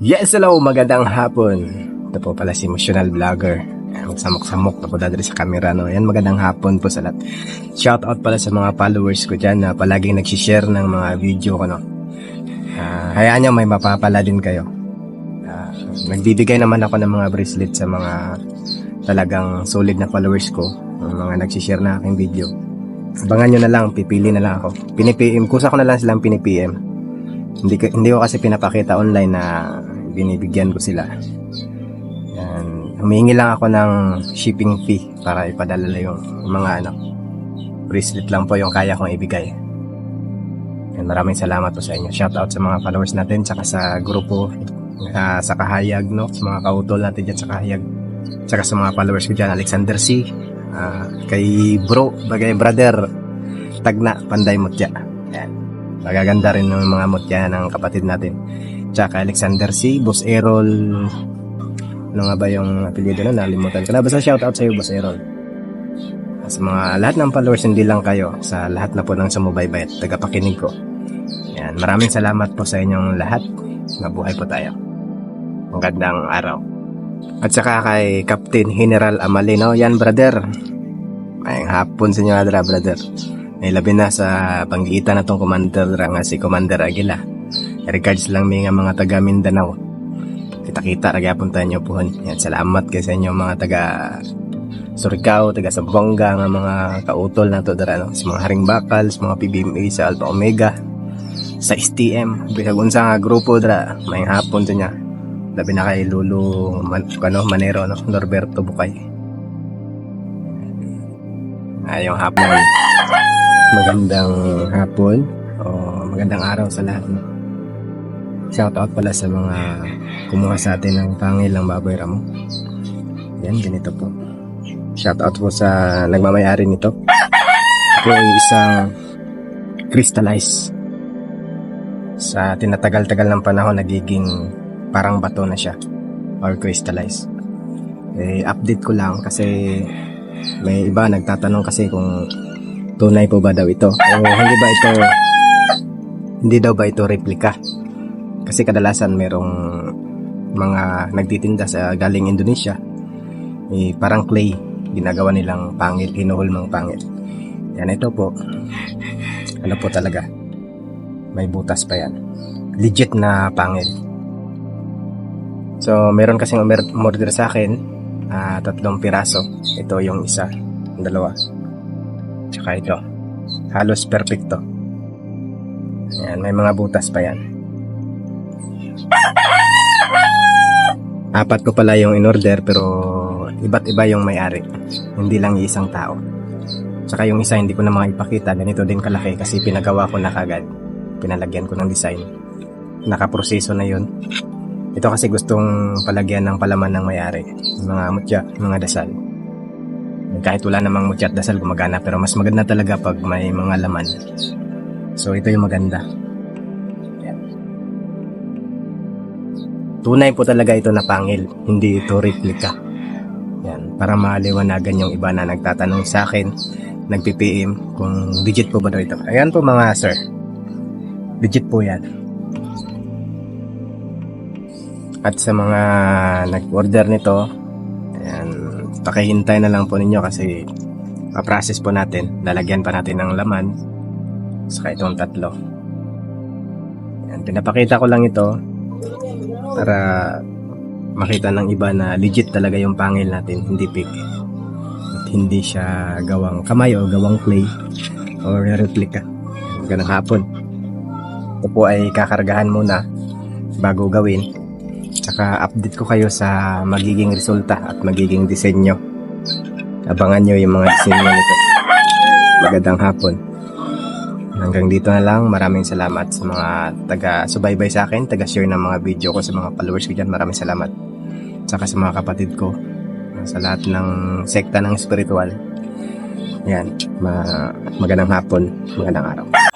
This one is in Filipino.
Yes, hello, magandang hapon. Ito po pala si emotional vlogger. Magsamok-samok na po dadali sa camera, no? Yan, magandang hapon po sa lahat. Shout out pala sa mga followers ko dyan na palaging nagsishare ng mga video ko, no? Ah, hayaan nyo, may mapapala din kayo. Ah, nagbibigay naman ako ng mga bracelet sa mga talagang solid na followers ko. Ang mga nagsishare na aking video. Abangan nyo na lang, pipili na lang ako. Pinipm, kusa ko na lang silang pinipm. Hindi, ko- hindi ko kasi pinapakita online na binibigyan ko sila. Yan. Humingi lang ako ng shipping fee para ipadala yung mga ano, bracelet lang po yung kaya kong ibigay. Yan, maraming salamat po sa inyo. Shout out sa mga followers natin, tsaka sa grupo, ah, sa Kahayag, no? Sa mga kautol natin dyan sa Kahayag. Tsaka sa mga followers ko dyan, Alexander C. ah, kay bro, bagay brother, Tagna, Panday Mutya. Yan. Magaganda rin ng mga mutya ng kapatid natin. Tsaka Alexander C, Boss Errol, ano nga ba yung apelyido na? Nalimutan ko na. Basta shoutout sa iyo, Boss Errol. Sa mga lahat ng followers, hindi lang kayo. Sa lahat na po ng sumubaybay at tagapakinig ko. Yan. Maraming salamat po sa inyong lahat. Mabuhay po tayo. Magandang araw. At saka kay Captain General Amalino. Yan, brother. Ay, hapon sa inyo, brother. May labi na sa panggitan na tong commander ra nga si Commander Aguila. Regards lang may nga mga taga Mindanao. Kita-kita ra gyapon tayo po. Yan, salamat kay sa inyo mga taga Surigao, taga Zamboanga nga mga kautol na to dara no. Sa mga Haring Bakal, sa mga PBMA, sa Alpha Omega, sa STM, bisag unsa nga grupo dara, may hapon sa niya. Labi na kay Lulu Man, ano, Manero no, Norberto Bukay. Ayong hapon. Magandang hapon o magandang araw sa lahat. Shout out pala sa mga kumuha sa atin ng pangil ng baboy ramo. Yan, ganito po. Shout out po sa nagmamayari nito. Ito ay isang crystallize. Sa tinatagal-tagal ng panahon, nagiging parang bato na siya or crystallize. Eh, update ko lang kasi may iba nagtatanong kasi kung tunay po ba daw ito? O hindi ba ito hindi daw ba ito replika? Kasi kadalasan merong mga nagtitinda sa galing Indonesia. Eh, parang clay ginagawa nilang pangit hinuhulmang pangit. Yan ito po. Ano po talaga? May butas pa yan. Legit na pangit. So meron kasing umorder sa akin ah, tatlong piraso. Ito yung isa. Yung dalawa tsaka ito. Halos perfecto. Yan may mga butas pa yan. Apat ko pala yung in-order pero iba't iba yung may-ari. Hindi lang isang tao. Tsaka yung isa hindi ko na makipakita ganito din kalaki kasi pinagawa ko na kagad. Pinalagyan ko ng design. Nakaproseso na yun. Ito kasi gustong palagyan ng palaman ng may-ari. Mga mutya, mga dasal kahit wala namang mutya at dasal gumagana pero mas maganda talaga pag may mga laman. So ito yung maganda. Yan. tunay po talaga ito na pangil hindi ito replika. Yan para maliwanagan yung iba na nagtatanong sa akin nagpi-PM kung legit po ba daw ito. Ayan po mga sir. Legit po yan. At sa mga nag-order nito pakihintay na lang po ninyo kasi pa-process po natin. Lalagyan pa natin ng laman saka itong tatlo. Ayan, pinapakita ko lang ito para makita ng iba na legit talaga yung pangil natin hindi fake. At hindi siya gawang kamay o gawang clay or replica. Ganang hapon. Ito po ay kakargahan muna bago gawin Tsaka update ko kayo sa magiging resulta at magiging disenyo. Abangan nyo yung mga disenyo nito. Magandang hapon. Hanggang dito na lang. Maraming salamat sa mga taga-subaybay sa akin, taga-share ng mga video ko sa mga followers ko dyan. Maraming salamat. Tsaka sa mga kapatid ko. Sa lahat ng sekta ng spiritual. Yan. Ma magandang hapon. Magandang araw.